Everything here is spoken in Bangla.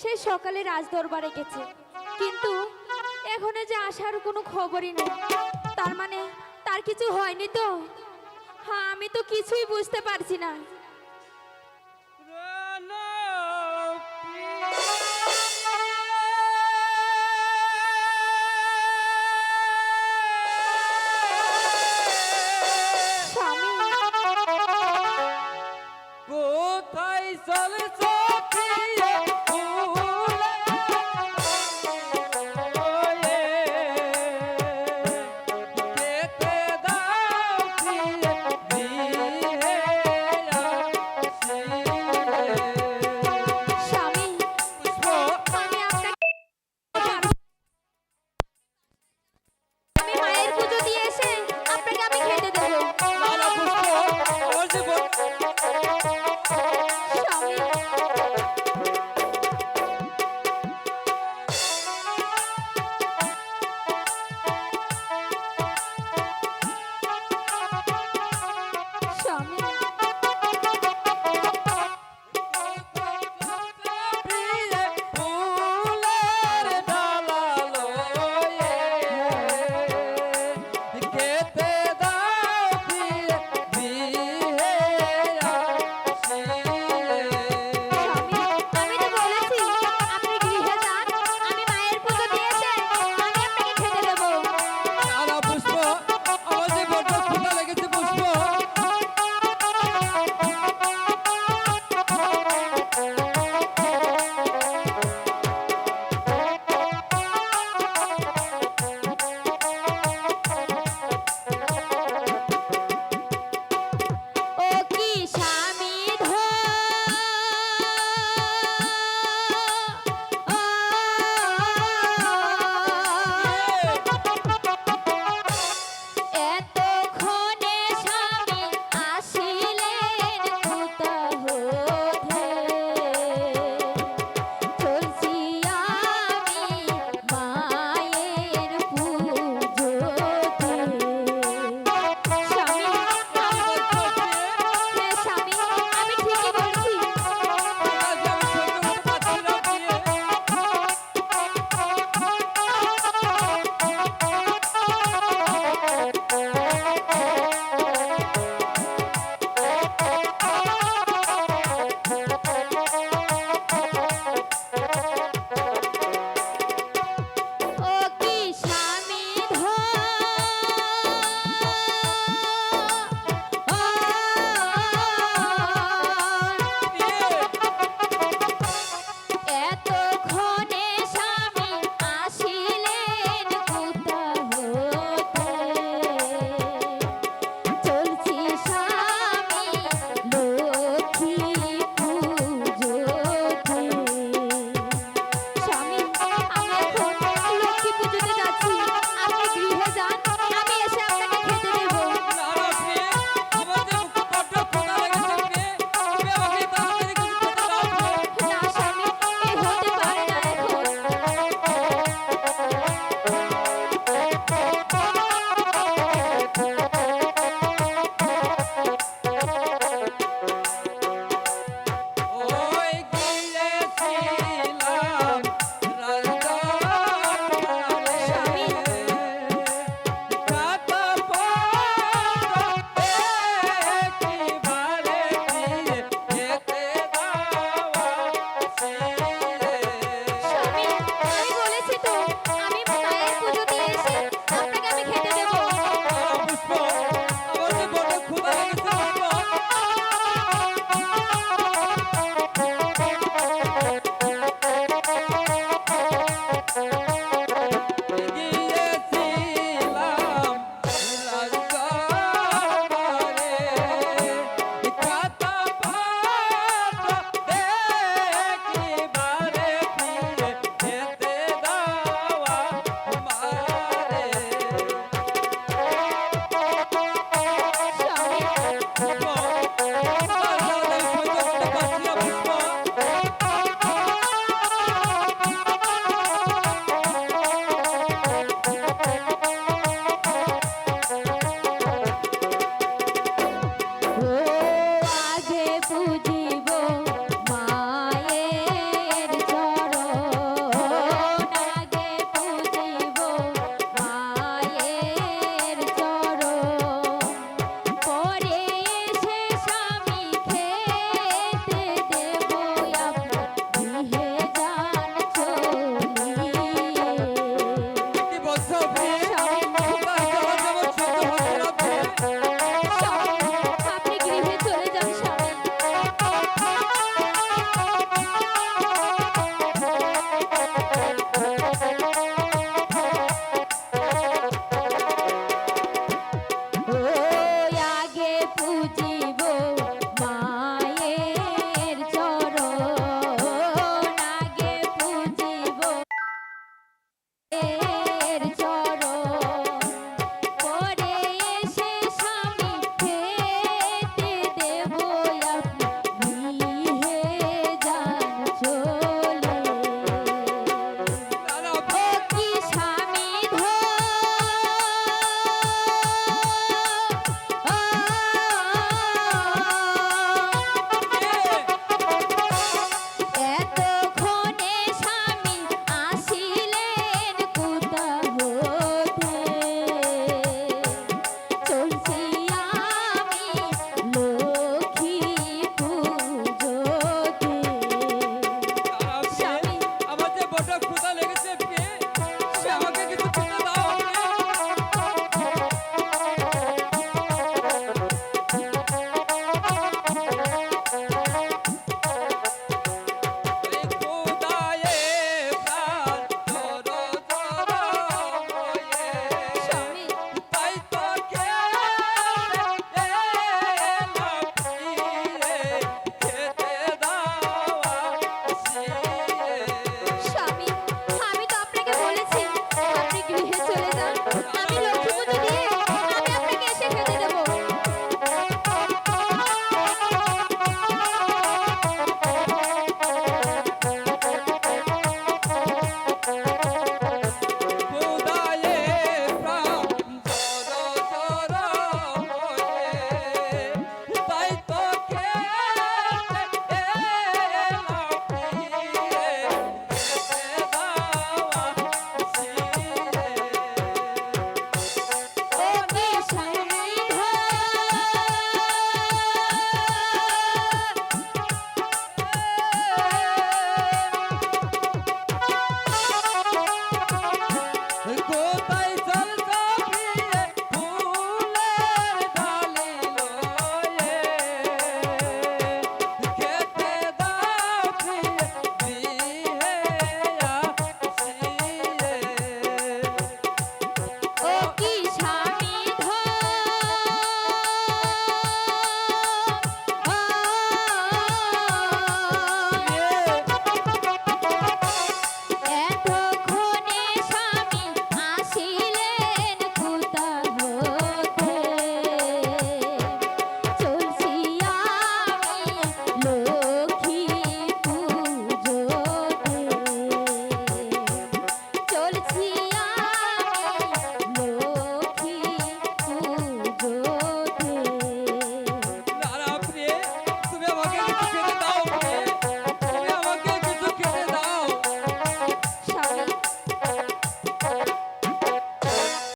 সে সকালে রাজদরবারে গেছে। কিন্তু এখনও যে আসার কোনো খবরই নেই। তার মানে তার কিছু হয়নি তো? হ্যাঁ আমি তো কিছুই বুঝতে পারছি না।